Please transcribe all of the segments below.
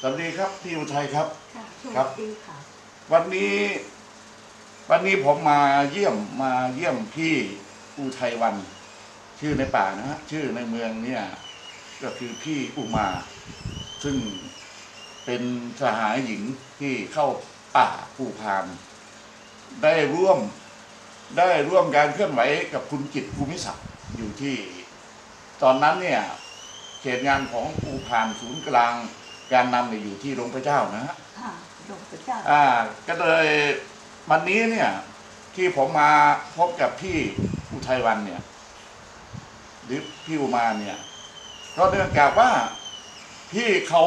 สวัสดีครับพี่อุทัยครับ ค่ะสครัวับสดีค่ะ วันนี้ วันนี้ผมมาเยี่ยมมาเยี่ยมพี่อุทัยวัน ชื่อในป่านะฮะชื่อในเมืองเนี่ย ก็คือพี่อุมา ซึ่งเป็นสหายหญิงที่เข้าป่าภูพานได้ร่วมได้ร่วมการเคลื่อนไหวกับคุณจิตรภูมิศักดิ์อยู่ที่ ตอนนั้นเนี่ยเขตงานของภูพานศูนย์กลาง การนำเนี่ยอยู่ที่โรงพระเจ้านะฮะค่ะหลวงพระเจ้าอ่า ก็เลยวันนี้เนี่ย ที่ผมมาพบกับพี่อุทัยวันเนี่ย หรือพี่อุมาเนี่ยก็เนื่องจากว่าพี่เขา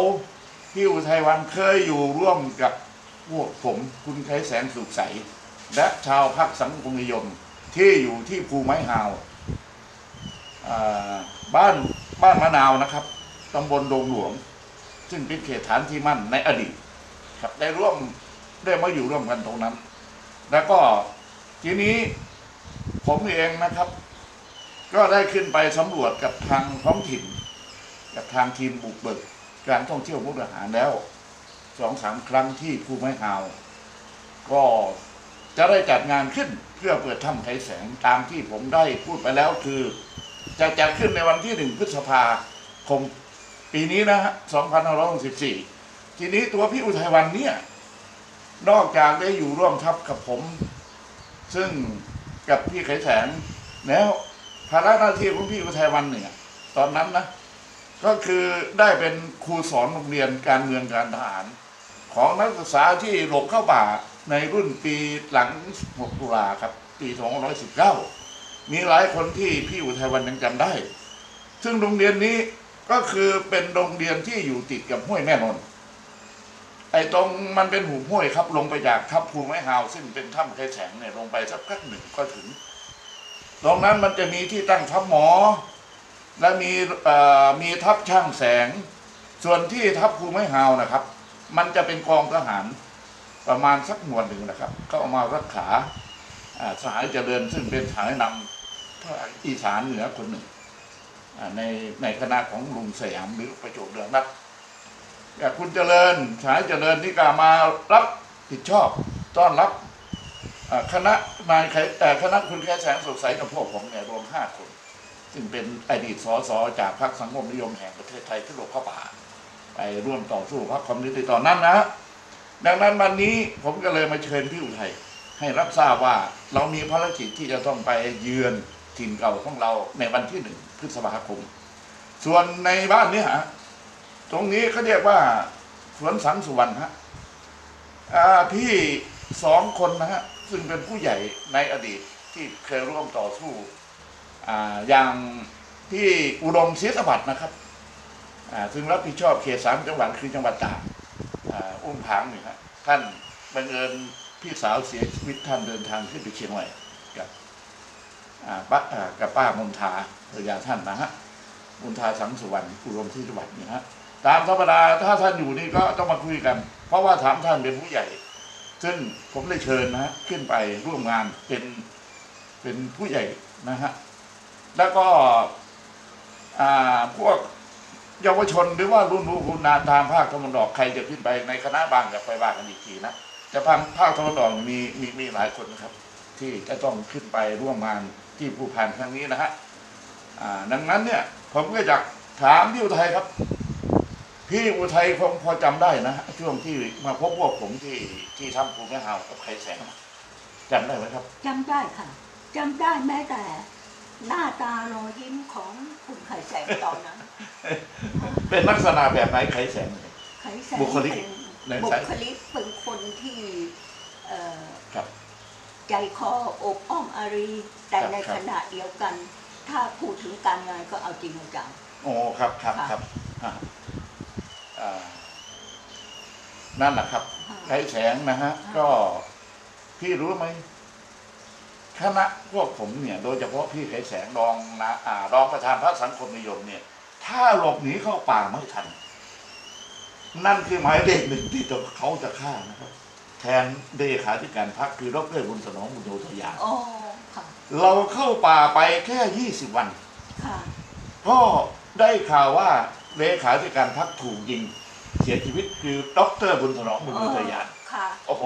พี่อุทัยวันเคยอยู่ร่วมกับพวกผมคุณไคแสนสุขใส และชาวพรรคสังคมนิยมที่อยู่ที่ภูไม้ฮาวอ่าบ้านบ้านมะนาวนะครับตำบลดงหลวง ซึ่งเป็นเขตฐานที่มั่นในอดีตครับได้ร่วมได้มาอยู่ร่วมกันตรงนั้น แล้วก็ทีนี้ผมเองนะครับ ก็ได้ขึ้นไปสำรวจกับทางท้องถิ่น กับทางทีมบุกเบิกการท่องเที่ยวมุกดาหารแล้วสองสามครั้งที่ภูไม้ฮาวก็จะได้จัดงานขึ้นเพื่อเปิดถ้ำไขแสงตามที่ผมได้พูดไปแล้วคือ จะจัดขึ้นในวันที่หนึ่งพฤษภาคม ปีนี้นะฮะ2564 ทีนี้ตัวพี่อุทัยวันเนี่ย นอกจากได้อยู่ร่วมทัพกับผม ซึ่งกับพี่ไขแสงแล้วภาระหน้าที่ของพี่อุทัยวันเนี่ย ตอนนั้นนะ ก็คือได้เป็นครูสอนโรงเรียนการเมืองการทหาร ของนักศึกษาที่หลบเข้าป่าในรุ่นปีหลัง 6 ตุลาครับ ปี 2519 มีหลายคนที่พี่อุทัยวันยังจำได้ ซึ่งโรงเรียนนี้ ก็คือเป็นโรงเรียนที่อยู่ติดกับห้วยแม่นนไอ้ตรงมันเป็นหูห้วยครับ ลงไปจากทับภูไม้ฮาวซึ่งเป็นถ้ำไคแสงเนี่ยลงไปสักพักหนึ่งก็ถึง ตรงนั้นมันจะมีที่ตั้งทัพหมอ และมีอ่อมีทัพช่างแสง ส่วนที่ทัพภูไม้ฮาวนะครับ มันจะเป็นกองทหารประมาณสักหน่วยหนึ่งนะครับ ก็เอามารักษาอ่าสหายเจริญซึ่งเป็นสหายนำอีสานเหนือคนหนึ่ง ในในคณะของลุงสยามหรือประโจบเดืองนักแต่คุณเจริญสายเจริญนี่ก็มารับผิดชอบต้อนรับคณะนายไขเอ่คณะคุณแค่แสงสดใสกับพวกผมเนี่ยรวมห้าคน ซึ่งเป็นอดีตสสจากพรรคสังคมนิยมแห่งประเทศไทยที่หลบเข้าป่าไปร่วมต่อสู้พรรคคอมมิวนิสต์ตอนนั้นนะ ดังนั้นวันนี้ผมก็เลยมาเชิญพี่อุทัยให้รับทราบว่าเรามีภารกิจที่จะต้องไปเยือน ถิ่นเก่าของเราในวันที่หนึ่งพฤษภาคม ส่วนในบ้านนี้ฮะตรงนี้เขาเรียกว่าสวนสังสุวรรณฮะพี่สองคนนะฮะซึ่งเป็นผู้ใหญ่ในอดีตที่เคยร่วมต่อสู้ออย่างที่อุดมเสียสวัสดนะครับซึ่งรับผิดชอบเขตสามจังหวัดคือจังหวัดตากอ,อุ้มผางนี่ฮะท่านบังเอิญพี่สาวเสียชีวิตท่านเดินทางขึ้นไปเชียงใหม่ ป้ากับป้ามนทาภรรยาท่านนะฮะมุนทาสังสุวรรณอุดมที่จังหวัดนี่ฮะตามธรรมดาถ้าท่านอยู่นี่ก็ต้องมาคุยกัน เพราะว่าถามท่านเป็นผู้ใหญ่ ซึ่งผมได้เชิญนะฮะขึ้นไปร่วมงานเป็นเป็นผู้ใหญ่นะฮะแล้วก็อ่าพวกเยาวชนหรือว่ารุ่นลูกรุ่นหลานทางภาคตะวันออกใครจะขึ้นไปในคณะบางจะไปว่ากันอีกทีนะแต่ภาคภาคตะวันออกมีมีมีหลายคนนะครับ ที่จะต้องขึ้นไปร่วมงาน ที่ผู้พันครั้งนี้นะฮะอ่าดังนั้นเนี่ยผมก็อยากถามพี่อุทัยครับ พี่อุทัยคงพอจำได้นะช่วงที่มาพบพวกผมที่ที่ทำภูมิหาวกับไข่แสงจำได้ไหมครับจำได้ค่ะจำได้แม้แต่ หน้าตารอยยิ้มของคุณไข่แสงตอนนั้น เป็นลักษณะแบบไหนไข่แสงเนี่ยไข่แสงบุคลิกเป็นในบุสายคลิกเป็นคนที่เอ่อครับ ใจคออบอ้อมอารี แต่ครับในครับขณะเดียวกัน ถ้าพูดถึงการงานก็เอาจริงเอาจัง โอ้ครับครับค่ะครับอ่าอ่านั่นแหละครับ ค่ะไข่แสงนะฮะก็พี่รู้ไหมคณะพวกผมเนี่ย โดยเฉพาะพี่ไข่แสงรองนะอ่ารองประธานพรรคสังคมนิยมเนี่ย ถ้าหลบหนีเข้าป่าไม่ทัน นั่นคือหมายเลขหนึ่งที่เขาจะฆ่านะครับ แทนเลขาธิการพรรคคือดรบุญสนองบุญโยธยา โอ้ค่ะเราเข้าป่าไปแค่ยี่สิบวัน ค่ะก็ได้ข่าวว่าเลขาธิการพรรคถูกยิง เสียสียชีวิตคือด็อกเตอร์บุญถนอมบุญเอมุอทยานค่ะโอ้โห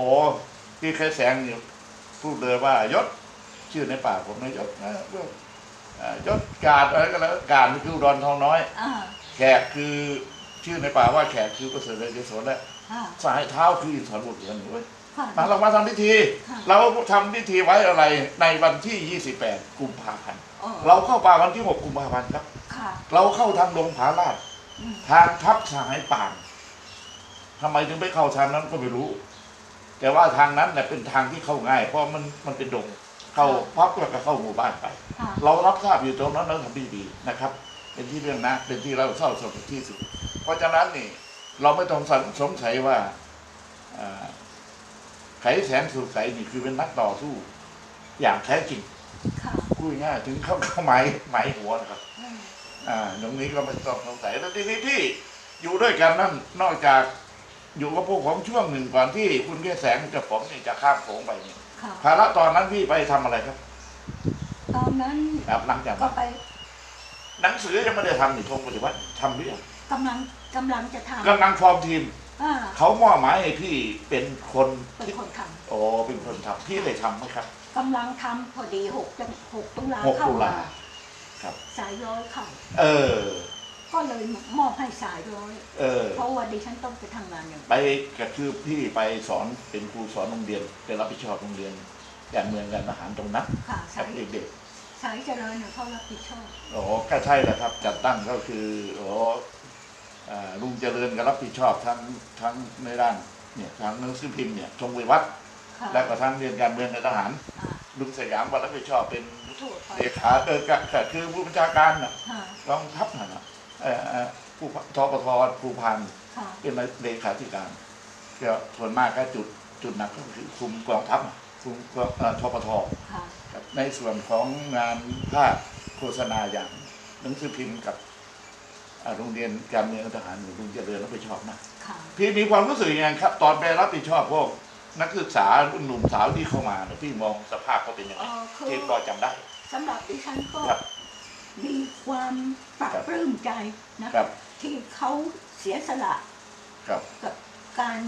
ที่เคยแสงเนี่ยพูดเลยว่ายศชื่อในป่ากผมนะยศนะเรื่องอ่ายศกาดอะไรก็แล้วกาดนี่คืออุดรทองน้อย อ่าแขกคือชื่อในป่าว่าแขกคือประเสริฐเลยศและ ค่ะ สายเท้าคืออินทรบุตรเหมือนกันเว้ยค่ะ มาเรามาทำพิธี ค่ะ เราทำพิธีไว้อะไรในวันที่ 28 กุมภาพันธ์เออเราเข้าป่าวันที่ 6 กุมภาพันธ์ครับ ค่ะเราเข้าทางดงผาลาดอืมทางทับสหายป่านทำไมถึงไม่เข้าทางนั้นก็ไม่รู้ แต่ว่าทางนั้นเนี่ยเป็นทางที่เข้าง่าย เพราะมันมันเป็นดงเข้าพับแล้วก็เข้าหมู่บ้านไป ค่ะเรารับทราบอยู่ตรงนั้นเราทำดีดีๆนะครับ เป็นที่เรื่องนะเป็นที่เราเศร้าโศกที่สุด เพราะฉะนั้นนี่ เราไม่ต้องสงสัยว่าอ่าไขแสนสุขใสนี่คือเป็นนักต่อสู้ อย่างแท้จริงค่ะพูดง่ายๆถึงเข้าเข้าไม้ไม้หัวนะครับอืมอ่าตรงนี้ก็ไม่ต้องสงสัยแล้วทีนี้ที่อยู่ด้วยกันนั่นนอกจากอยู่กับพวกผมช่วงหนึ่งก่อนที่คุณแค่แสงกับผมเนี่ยจะข้ามโขงไปเนี่ยค่ะภาระตอนนั้นพี่ไปทำอะไรครับ ตอนนั้นครับหลังจากก็นั้นไป หนังสือยังไม่ได้ทำนี่ทงปฏิวัติทำหรือยัง กำลังกำลังจะทกำลังฟอร์มทีมำอ่าเขามอบหมายให้พี่เป็นคนเป็นที่คนทโอ้เป็นคนทำพี่ได้ทำไหมครับำกำลังทำพอดีหกจังหกตุลาหกเข้าตุลามาครับ สายร้อยเข้าเออ ก็เลยมอบให้สายร้อย เออ เพราะว่าดิฉันต้องไปทำงานอย่างไปก็คือพี่ไปสอนเป็นครูสอนโรงเรียนเป็นรับผิดชอบโรงเรียนการเมืองการทหารตรงนั้นค่ะกัสาบยเด็กสายเจริญเนี่ยเขารับผิดชอบๆโอ้ก็ใช่แหละครับ จัดตั้งก็คือโอ้อ่า ลุงเจริญก็รับผิดชอบทั้งทั้งในด้านเนี่ยทางหนังสือพิมพ์เนี่ยชงวิวัฒน์ค่ะและก็ทั้งเรียนการเมืองในทหาร อ่าลุงสยามก็รับผิดชอบเป็นถูกไปเลขาเออก็ก็คือผู้บัญชาการน่ะค่ะกองทัพน่ะนะเออเอ่อผู้ทปทผู้พัน ค่ะเป็นเลขาธิการก็ส่วนมากก็จุดจุดหนักก็คือคุมกองทัพน่ะคุมกองเอ่อทปทค่ะครับในส่วนของงานภาคโฆษณาอย่างหนังสือพิมพ์กับอ่า โรงเรียนการเมืองทหารหรือลุงเจริญรับผิดชอบนะค่ะ พี่มีความรู้สึกยังไงครับ ตอนไปรับผิดชอบพวกนักศึกษารุ่นหนุ่มสาวที่เข้ามาเนี่ยพี่มองสภาพเขาเป็นยังเอไงอคือ ที่พอจำได้ สำหรับดิฉันก็ครับมีความปลาบปลื้มใจนะครับ ที่เขาเสียสละครับ กับการ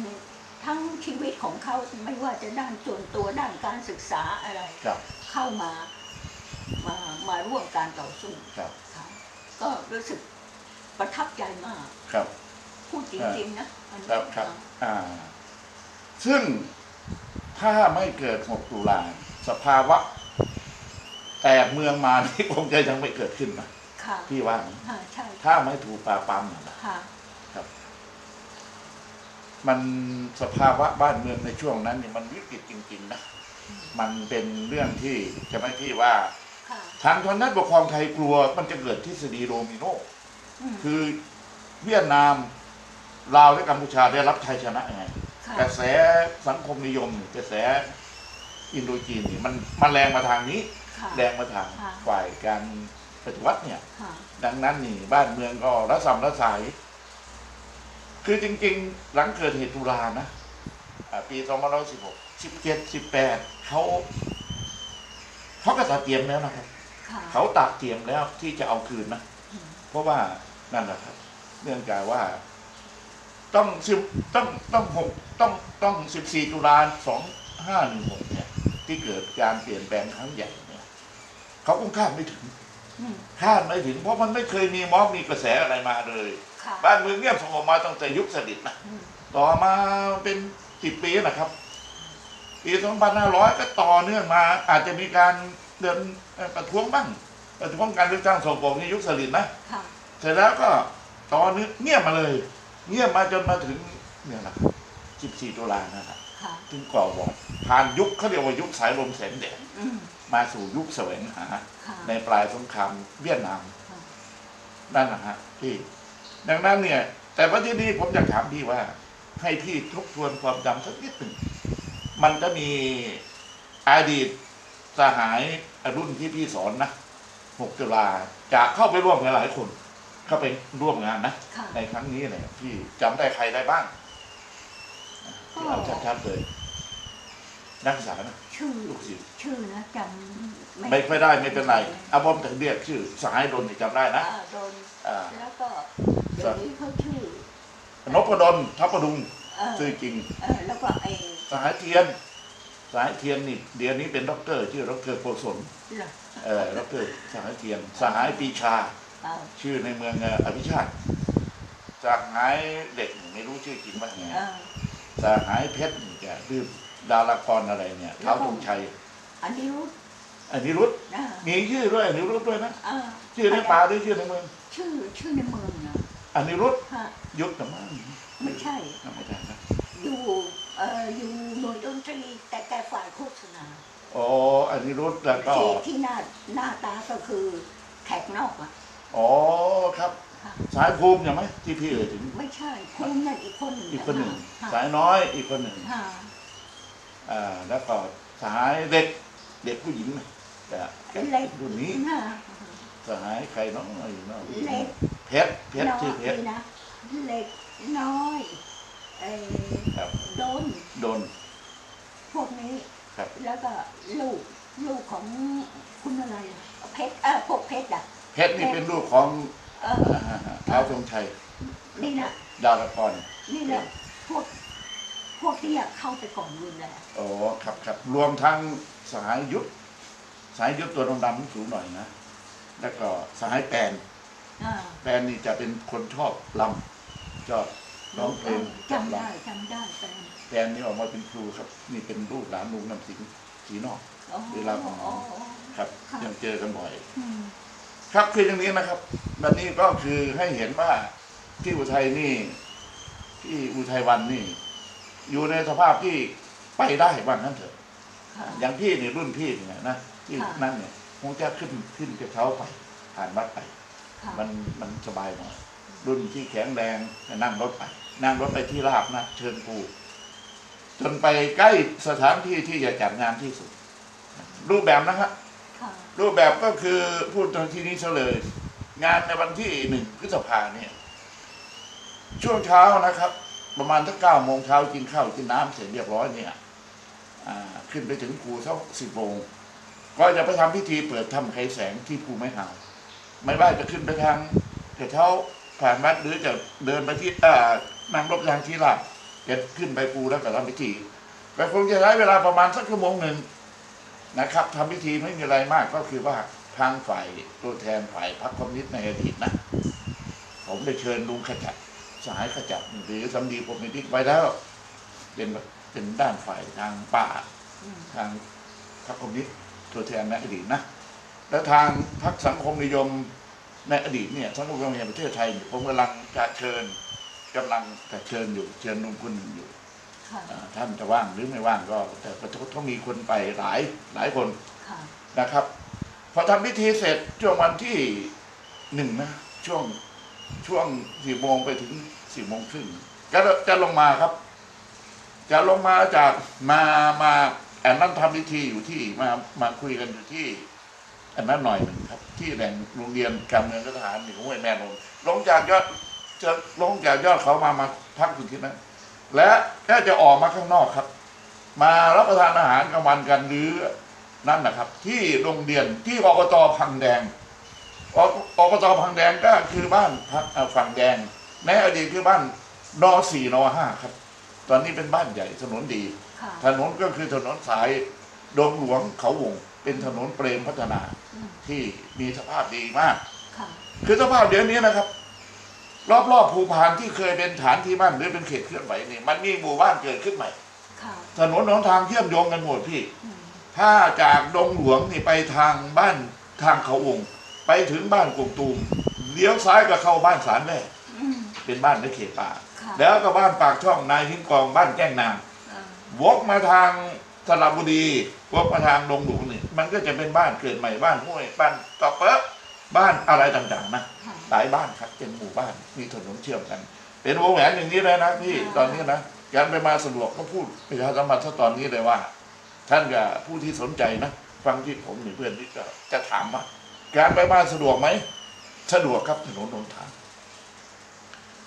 ทั้งชีวิตของเขาไม่ว่าจะด้านส่วนตัวด้านการศึกษาอะไร ครับ เข้ามามามาร่วมการต่อสู้ครับ ค่ะก็รู้สึก ประทับใจมาก ครับ พูดจริงๆนะอันนี้ครับครับอ่า ซึ่งถ้าไม่เกิด 6 ตุลาสภาวะ แตกเมืองมานี่คงจะยังไม่เกิดขึ้นนะค่ะพี่ว่าค่ะใช่ถ้าไม่ถูกปราบปรามนะค่ะ มันสภาวะบ้านเมืองในช่วงนั้นเนี่ยมันวิกฤตจริง ๆ นะมันเป็นเรื่องที่จะไม่พี่ว่า ค่ะ ทางทนนัดปกครองไทยกลัวมันจะเกิดทฤษฎีโดมิโนอืม คือเวียดนามลาวและกัมพูชาได้รับชัยชนะยังไงค่ะกระแสสังคมนิยมกระแสอินโดจีนนี่มันมันแรงมาทางนี้ค่ะแรงมาทางค่ะฝ่ายการปฏิวัติเนี่ยค่ะดังนั้นนี่บ้านเมืองก็ระสำระสาย คือจริง ๆ หลังเกิดเหตุตุลานะอ่าปี2516 17 18เขาเขาก็ตัดเตรียมแล้วนะครับค่ะเขาตัดเตรียมแล้วที่จะเอาคืนนะอืมเพราะว่า นั่นแหละครับ เนื่องจากว่า ต้องสิบต้องต้องหกต้องต้องสิบสี่ตุลาสองห้าหนึ่งหกเนี่ย ที่เกิดการเปลี่ยนแปลงครั้งใหญ่เนี่ยเขาคงคาดไม่ถึงอืมคาดไม่ถึง เพราะมันไม่เคยมีม็อบมีกระแสอะไรมาเลยค่ะบ้านเมืองเงียบสงบมาตั้งแต่ยุคสฤษดิ์นะอืมต่อมาเป็นสิบปีนะครับปีสองพันห้าร้อยก็ต่อเนื่องมา อาจจะมีการเดินเอ่อประท้วงบ้างประท้วงการเลือกตั้งส่งผมในยุคสฤษดิ์นะค่ะเสร็จแล้วก็ตอนนี้เงียบมาเลย เงียบมาจนมาถึงเนี่ยแหละครับ14ตุลานั่นแหละค่ะถึงก่อวอร์ดผ่านยุคเขาเรียกว่ายุคสายลมแสงแดดอืมมาสู่ยุคแสวงหาค่ะในปลายสงครามเวียดนามค่ะนั่นนะฮะพี่ดังนั้นเนี่ย แต่ว่าที่นี่ผมอยากถามพี่ว่า ให้พี่ทบทวนความจำสักนิดหนึ่งมันจะมีอดีตสหายรุ่นที่พี่สอนนะ6ตุลาจะเข้าไปร่วมกันหลายคน เข้าไปร่วมงานนะ ค่ะในครั้งนี้เนี่ยพี่จำได้ใครได้บ้างที่เอาชัดๆเลย นักศึกษานะชื่อ ลูกศิษย์ชื่อนะจำไม่ค่อยได้ไม่เป็นไรเอาผมถึงเรียกชื่อสหายดนนี่จำได้นะ อ่าโดนอ่า แล้วก็เดี๋ยวนี้เขาชื่อนพดลทัพประดุงเออชื่อจริง เออแล้วก็ไอ้สหายเทียน สหายเทียนนี่เดี๋ยวนี้เป็นด็อกเตอร์ชื่อด็อกเตอร์โกศล เหรอเออด็อกเตอร์สหายเทียน สหายปีชาเออ ชื่อในเมืองเอ่ออภิชาติสหายเด็กไม่รู้ชื่อจริงว่าไงเออสหายเพชรนี่แกชื่อดารากรอะไรเนี่ยเท้าธงชัยอันนี้รู้อันนี้รุดนะมีชื่อด้วยอันนี้รุดด้วยนะเออชื่อในป่าด้วยชื่อในเมือง ชื่อชื่อในเมืองนะอันนี้รุดฮะยุทธนะมั้งไม่ใช่ไม่ใช่นะอยู่เอ่ออยู่หน่วยดนตรีแต่แกฝ่ายโฆษณาอ๋ออันนี้รุดแล้วก็ที่ที่หน้าหน้าตาก็คือแขกนอกอะ อ๋อครับค่ะสายภูมิใช่ไหมที่พี่เอ่ยถึง ไม่ใช่คุณนั่นอีกคนหนึ่งอีกคนหนึ่งค่ะสายน้อยอีกคนหนึ่งค่ะอ่าแล้วก็สายเด็กเด็กผู้หญิงนะแต่เล็กรุ่นนี้ค่ะสหายใครน้องอะไรอยู่เนาะเล็กเพชรเพชรน้อชื่อยเพชรนะเล็กน้อยเอ่อครับ โดนโดนพวกนี้ ครับแล้วก็ลูกลูกของคุณอะไรอะเพชรเออพวกเพชรอะ เพชรนี่เป็นลูกของเอออ่าเท้าวธงชัย นี่นะดารากรนี่แหละพวก พวกที่อะเข้าไปก่อนรุนแรงโอ้ครับครับรวมทั้งสหายยุทธสหายยุทธตัวดำๆสูงหน่อยนะ แล้วก็สหายแปนอ่าแปนนี่จะเป็นคนชอบลำชอบร้องเพลงชอบจำลได้จำได้แต่ำแปนนี่ออกมาเป็นครูครับ นี่เป็นลูกหลานลุงนำสิงห์สีนอกอ๋อเวลาผมอ๋อครับค่ะยังเจอกันบ่อย อืม ครับคืออย่างนี้นะครับวันนี้ก็คือให้เห็นว่าที่อุทัยนี่ ที่อุทัยวันนี่ อยู่ในสภาพที่ไปได้บ้างนั้นเถอะ ค่ะ อย่างพี่นี่รุ่นพี่เนี่ยนะที่ค่ะ นั่นเนี่ยคงจะขึ้นขึ้นกระเช้าไปผ่านวัดไป ค่ะมันมันสบายหน่อยรุ่นที่แข็งแรงนั่งรถไป นั่งรถไปที่ราบนะเชิญปูจนไปใกล้สถานที่ที่จะจัดงานที่สุด รูปแบบนะฮะค่ะ รูปแบบก็คือพูดตรงที่นี้เฉลย งานในวันที่หนึ่งพฤษภาเนี่ย ช่วงเช้านะครับ ประมาณถ้าเก้าโมงเช้ากินข้าวกินน้ำเสร็จเรียบร้อยเนี่ยขึ้นไปถึงภูเท่าสิบโมงก็จะไปทำพิธีเปิดทำไขแสงที่ภูไม้หาวไม่ว่าจะขึ้นไปทางกระเช้าผ่านวัดหรือจะเดินไปที่อ่านั่งรถทางที่ลาดจะขึ้นไปภูแล้วก็ทำพิธีก็คงจะใช้เวลาประมาณสักชั่วโมงหนึ่ง นะครับทำพิธีไม่มีอะไรมากก็คือว่าทางฝ่ายตัวแทนฝ่ายพรรคคอมมิวนิสต์ในอดีตนะ ผมได้เชิญลุงขจัดสหายขจัดหรือสำดีผมนิตไว้แล้ว เป็นเป็นด้านฝ่ายทางป่า ทางพรรคคอมมิวนิสต์ตัวแทนในอดีตนะ แล้วทางพรรคสังคมนิยมในอดีตเนี่ยสังคมนิยมแห่งประเทศไทย ผมกำลังจะเชิญกำลังจะเชิญอยู่เชิญลุงคุณอยู่ค่ะอ่ ท่านจะว่างหรือไม่ว่างก็แต่ก็ต้องมีคนไปหลายหลายคนค่ะนะครับ พอทำพิธีเสร็จช่วงวันที่หนึ่งนะช่วงช่วงสี่โมงไปถึงสี่โมงครึ่งจะจะลงมาครับ จะลงมาจากมามาอันนั้นทำพิธีอยู่ที่มามาคุยกันอยู่ที่อันนั้นหน่อยหนึ่งครับ ที่แหล่งโรงเรียนการเมืองและทหารหนึ่งห้วยแม่นมลงจากยอดจะลงจากยอดเขามามาพักอยู่ที่นั้น และก็จะออกมาข้างนอกครับ มารับประทานอาหารกลางวันกันหรือนั่นนะครับ ที่โรงเรียนที่อบตพังแดงออบตพังแดงก็คือบ้านพักเอ่อฝั่งแดงในอดีตคือบ้านนสี่นห้าครับ ตอนนี้เป็นบ้านใหญ่ถนนดีค่ะถนนก็คือถนนสายดงหลวงเขาวง เป็นถนนเปรมพัฒนาอืมที่มีสภาพดีมากค่ะคือสภาพเดี๋ยวนี้นะครับ รอบๆภูพานที่เคยเป็นฐานที่มั่นหรือเป็นเขตเคลื่อนไหวนี่มันมีหมู่บ้านเกิดขึ้นใหม่ค่ะถนนหนทางเชื่อมโยงกันหมดพี่ อืมถ้าจากดงหลวงนี่ไปทางบ้านทางเขาวง ไปถึงบ้านกงตูมเลี้ยวซ้ายก็เข้าบ้านสารแม่อืม เป็นบ้านในเขตป่า ค่ะ แล้วก็บ้านปากช่องนายหินกองบ้านแก้งนาง อ่าวกมาทางสระบุรีวกมาทางดงหลวงนี่มันก็จะเป็นบ้านเกิดใหม่บ้านห้วยบ้านตอเปะ บ้านอะไรต่างๆนะค่ะหลายบ้านครับเป็นหมู่บ้านมีถนนเชื่อมกัน เป็นวงแหวนอย่างนี้เลยนะพี่อ่าตอนนี้นะการไปมาสะดวกก็พูดประชาสัมพันธ์ซะตอนนี้เลยว่า ท่านกับผู้ที่สนใจนะฟังที่ผมหรือเพื่อนนี่ก็จะถามว่าการไปมาสะดวกไหมสะดวกครับถนนหนทาง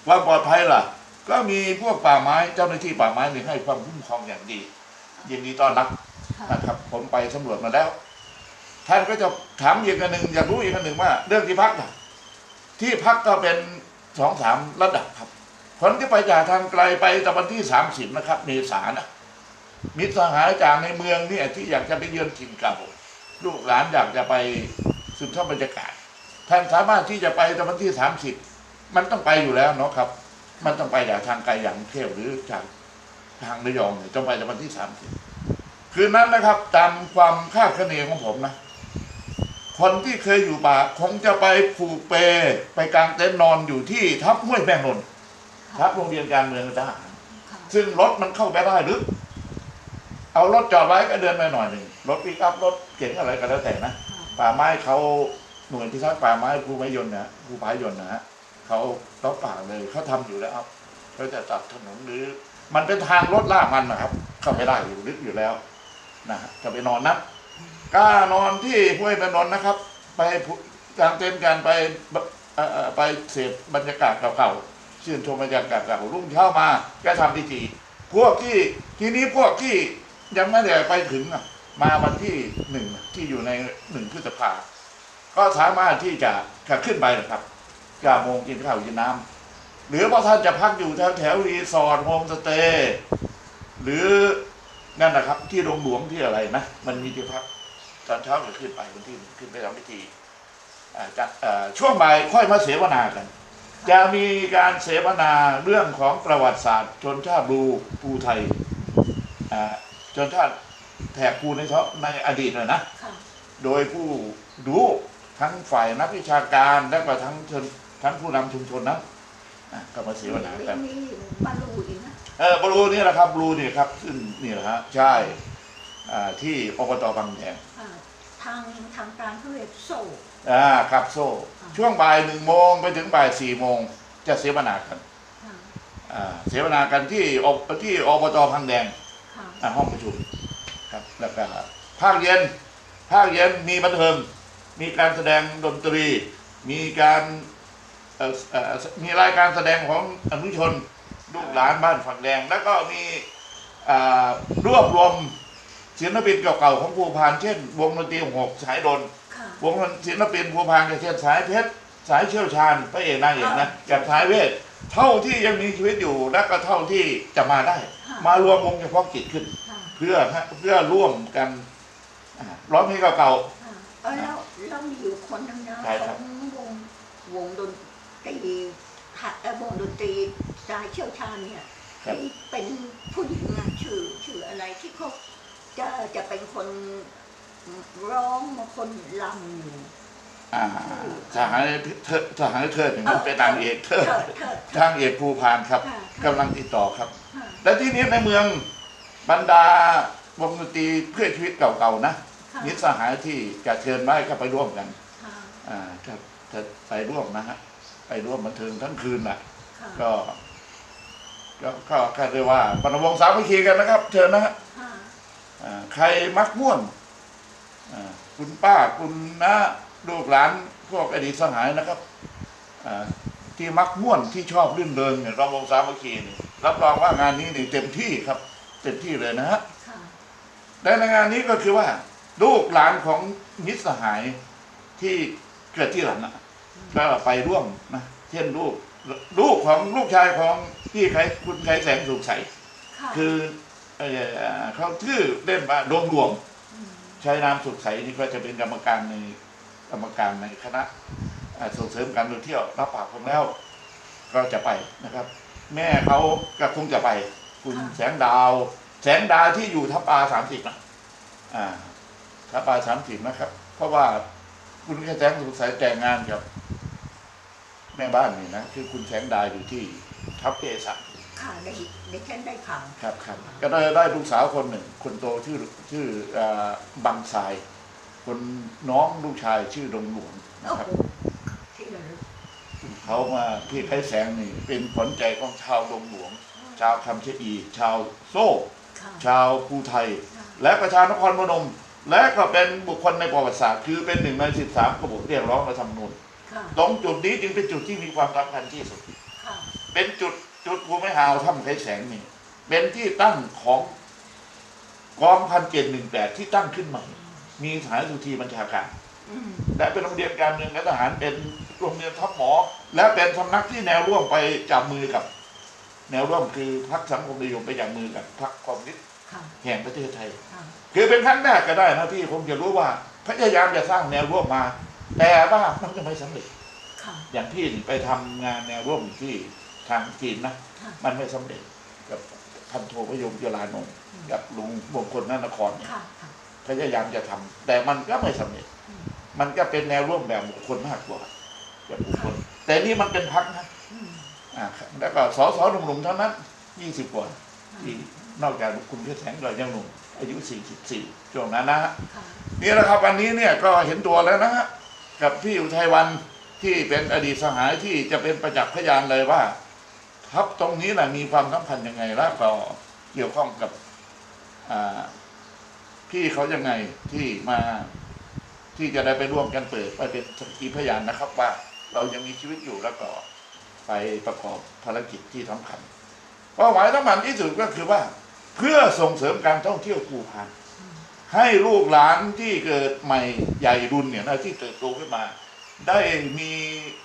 ความปลอดภัยล่ะ ก็มีพวกป่าไม้เจ้าหน้าที่ป่าไม้นี่ให้ความคุ้มครองอย่างดียินดีต้อนรับค่ะนะครับ ผมไปสำรวจมาแล้ว ท่านก็จะถามอีกอันหนึ่งอยากรู้อีกอันหนึ่งว่า เรื่องที่พักนะที่พักก็เป็นสองสามระดับครับคนที่ไปจากทางไกลไปแต่วันที่สามสิบนะครับเมษานะมิตรสหายจากในเมืองเนี่ยที่อยากจะไปเยือนถิ่นเก่าลูกหลานอยากจะไปซึมซับบรรยากาศ ท่านสามารถที่จะไปแต่วันที่สามสิบมันต้องไปอยู่แล้วเนาะครับ มันต้องไปจากทางไกลอย่างกรุงเทพหรือจากทางระยองเนี่ยต้องไปแต่วันที่สามสิบคืนนั้นนะครับ ตามความคาดคะเนของผมนะ คนที่เคยอยู่ป่าคงจะไปผูกเป ไปกางเต็นท์นอนอยู่ที่ทับห้วยแมงนนท์ทับโรงเรียนการเมืองทหารค่ะซึ่งรถมันเข้าไปได้หรือ เอารถจอดไว้ก็เดินไปหน่อยหนึ่งรถปิกอัพรถเก๋งอะไรก็แล้วแต่นะป่าไม้เขาหน่วยพิทักษ์ป่าไม้ภูไม้ยนต์นะภูผายนต์นะฮะเขารับปากเลยเขาทำอยู่แล้วครับเขาจะตัดถนนหรือ มันเป็นทางรถลากมันนะครับ เข้าไปได้อยู่ลึกอยู่แล้วนะฮะจะไปนอนนะ กล้านอนที่ห้วยแม่นนนะครับ ไปผูกางเต็นท์กันไปไปเสพบรรยากาศเก่าๆชื่นชมบรรยากาศเก่ารุ่งเช้ามาก็ทำพิธีพวกที่ทีนี้พวกที่ยังไม่ได้ไปถึงอะมาวันที่หนึ่งที่อยู่ในหนึ่งพฤษภาก็สามารถที่จะจะขึ้นไปนะครับกาโมงกินข้าวกินน้ำหรือว่าท่านจะพักอยู่แถวแถวรีสอร์ทโฮมสเตย์หรือนั่นนะครับ ที่โรงหลวงที่อะไรนะ มันมีที่พัก ตอนเช้าก็ขึ้นไปวันที่หนึ่งขึ้นไปทำพิธีอ่าจะเอ่อช่วงบ่ายค่อยมาเสวนากัน จะมีการเสวนาเรื่องของประวัติศาสตร์ชนชาติบลูภูไทยอ่าชนชาติแถบภูในเฉพาะในอดีตเลยนะค่ะโดยผู้รู้ทั้งฝ่ายนักวิชาการและก็ทั้งชนทั้งผู้นำชุมชนนะอะก็มาเสวนากันมีบรรลุอีกนะเออบลูนี่แหละครับบลูนี่ครับซึ่งนี่แหละฮะใช่อ่า ที่อบตบางแดงอ่าทางทางการเขาเรียกโซ่อ่าครับโซ่ ช่วงบ่ายหนึ่งโมงไปถึงบ่ายสี่โมงจะเสวนากันค่ะอ่าเสวนากันที่อบที่อบตบางแดงค่ะอ่าห้องประชุมครับแล้วก็ภาคเย็นภาคเย็นมีบันเทิง มีการแสดงดนตรี มีการเอ่อเอ่อมีรายการแสดงของอนุชนลูกหลานบ้านฝั่งแดง แล้วก็มีอ่ารวบรวม ศิลปินเก่าๆของภูพานเช่น วงดนตรีหกสายดน ค่ะ วงศิลปินภูพานก็เช่นสายเพชรสายเชี่ยวชาญพระเอกนางเอกนะกับสายเวทเท่าที่ยังมีชีวิตอยู่และก็เท่าที่จะมาได้มารวมวงเฉพาะกิจขึ้น ค่ะเพื่อให้เพื่อร่วมกันอ่าร้องเพลงเก่า ค่ะเออแล้วแล้วมีอยู่คนหนึงนะใช่ขครัอบงวงวงดนตรีหัดเอ่อวงดนตรีสายเชี่ยวชาญเนี่ยครับที่เป็นผู้หญิงอะชื่อชื่ออะไรที่เขา จะจะเป็นคนร้องมาคนลำอยู่ๆอ่าสหายเธอสหายเธอเนี่ยมันเป็นนางเอกเธอเถิดเถิดทางเอกภูพานครับค่ะ กำลังติดต่อครับ ค่ะและที่นี้ในเมืองบรรดาวงดนตรีเพื่อชีวิตเก่าๆนะค่ะนิสสหายที่จะเชิญไว้ก็ไปร่วมกัน ค่ะอ่าครับจะไปร่วมนะฮะไปร่วมบันเทิงทั้งคืนน่ะ ค่ะก็ก็ก็ก็เรียกว่าปนวงสามัคคีกันนะครับ เชิญนะฮะค่ะอ่า ใครมักม่วนอ่าคุณป้าคุณน้าลูกหลานพวกอดีตสหายนะครับอ่าที่มักม่วนที่ชอบรื่นเริงเนี่ยรำวงสามัคคีนี่รับรองว่างานนี้นี่เต็มที่ครับเต็มที่เลยนะฮะค่ะและในงานนี้ก็คือว่า ลูกหลานของมิตรสหายที่เกิดที่หลังอะก็ไปร่วมนะเช่นลูกลูกของลูกชายของพี่ใครคุณใครแสงสุขใสค่ะคือ เอ่อเขาชื่อเล่นว่าดวงหลวงใช้นามสุขใสนี่ก็จะเป็นกรรมการในกรรมการในคณะส่งเสริมการท่องเที่ยวรับปากผมแล้ว ก็จะไปนะครับ แม่เขาก็คงจะไป คุณแสงดาว แสงดาวที่อยู่ทับปาสามสิบนะอ่าทับปาสามสิบนะครับ เพราะว่าคุณแสงสุขใสแต่งงานกับ แม่บ้านนี่นะคือคุณแสงดาวอยู่ที่ทับเอสาม ค่ะได้ได้ฉันได้ข่าว ครับครับก็ได้ได้ลูกสาวคนหนึ่งคนโตชื่อชื่ออ่าบังทราย คนน้องลูกชายชื่อดงหลวงนะโอ้ครับ โหที่ระลึกเขามาพี่ไคแสงนี่เป็นขวัญใจของชาวดงหลวง ชาวคำเชอี ชาวโซ่ ค่ะ ชาวภูไทยค่ะและประชานครพนม และก็เป็นบุคคลในประวัติศาสตร์คือเป็นหนึ่งในสิบสามกบฏเรียกร้องรัฐธรรมนูญค่ะ ตรงจุดนี้จึงเป็นจุดที่มีความสำคัญที่สุด ค่ะ เป็นจุด จุดภูมิหาวถ้ำไคแสงนี่ เป็นที่ตั้งของกองพันเจ็ดหนึ่งแปดที่ตั้งขึ้นใหม่ มีฐานสุธีบัญชาการอืมและเป็นโรงเรียนการเมืองและทหารเป็นโรงเรียนทัพหมอ และเป็นสำนักที่แนวร่วมไปจับมือกับ แนวร่วมคือพรรคสังคมนิยมไปอย่างมือกับพรรคคอมมิวนิสต์ค่ะแห่งประเทศไทยค่ะคือเป็นครั้งแรกก็ได้นะที่ผมจะรู้ว่าพยายามจะสร้างแนวร่วมมา แต่ว่ามันจะไม่สำเร็จค่ะอย่างพี่นี่ไปทำงานแนวร่วมที่ ทางจีนนะค่ะมันไม่สำเร็จกับพันโทพยมจรานนท์กับลุงมงคลนนครเนี่ยค่ะค่ะพยายามจะทำแต่มันก็ไม่สำเร็จอืมมันก็เป็นแนวร่วมแบบบุคคลมากกว่าแบบบุคคล แต่นี่มันเป็นพักนะอืมอ่าแล้วก็สอสอหนุ่มๆเท่านั้นยี่สิบกว่าที่นอกจากคุณเพชรแสงเรายังหนุ่มอายุสี่สิบสี่ช่วงนั้นนะฮะค่ะนี่แหละครับวันนี้เนี่ยก็เห็นตัวแล้วนะฮะกับพี่อุทัยวันที่เป็นอดีตสหายที่จะเป็นประจักษ์พยานเลยว่า ทัพตรงนี้นะมีความสำคัญยังไงแล้วก็เกี่ยวข้องกับพี่เขายังไงที่มาที่จะได้ไปร่วมกันเปิดไปเป็นสกีพยานนะครับ ว่าเรายังมีชีวิตอยู่แล้วก็ไปประกอบภารกิจที่สำคัญเป้าหมายสำคัญที่สุดก็คือว่า เพื่อส่งเสริมการท่องเที่ยวภูพานให้ลูกหลานที่เกิดใหม่ใหญ่รุ่นเนี่ยนะที่เติบโตขึ้นมา ได้มี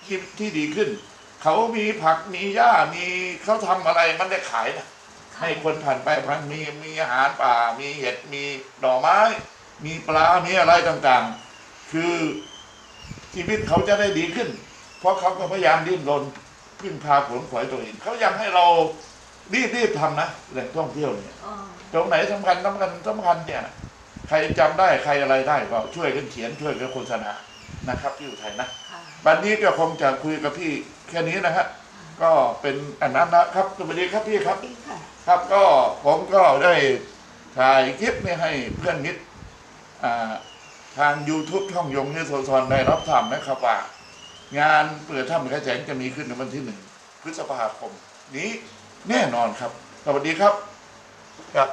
ชีวิตที่ดีขึ้น เขามีผักมีหญ้ามีเขาทำอะไรมันได้ขายนะให้คนผ่านไปผ่านมีมีอาหารป่า มีเห็ดมีดอกไม้ มีปลา มีอะไรต่างๆ คือชีวิตเขาจะได้ดีขึ้น เพราะเขาก็พยายามดิ้นรนพึ่งพาผลขวายตัวเองเขาอยากให้เรารีบๆทำนะแหล่งท่องเที่ยวเนี่ยอ๋อตรงไหนสำคัญสำคัญสำคัญเนี่ย ใครจำได้ใครอะไรได้ก็ช่วยกันเขียนช่วยกันโฆษณานะครับที่อุทัยนะค่ะวันนี้ก็คงจะคุยกับพี่แค่นี้นะฮะก็เป็นอันนั้นนะครับสวัสดีครับพี่ครับดีค่ะครับก็ผมก็ได้ถ่ายคลิปนี้ให้เพื่อนมิตรอ่าทาง YouTube ช่องยงนิโสธรได้รับทราบนะครับว่า งานเปิดถ้ำกระแสงจะมีขึ้นในวันที่หนึ่งพฤษภาคม นี้แน่นอนครับ สวัสดีครับครับ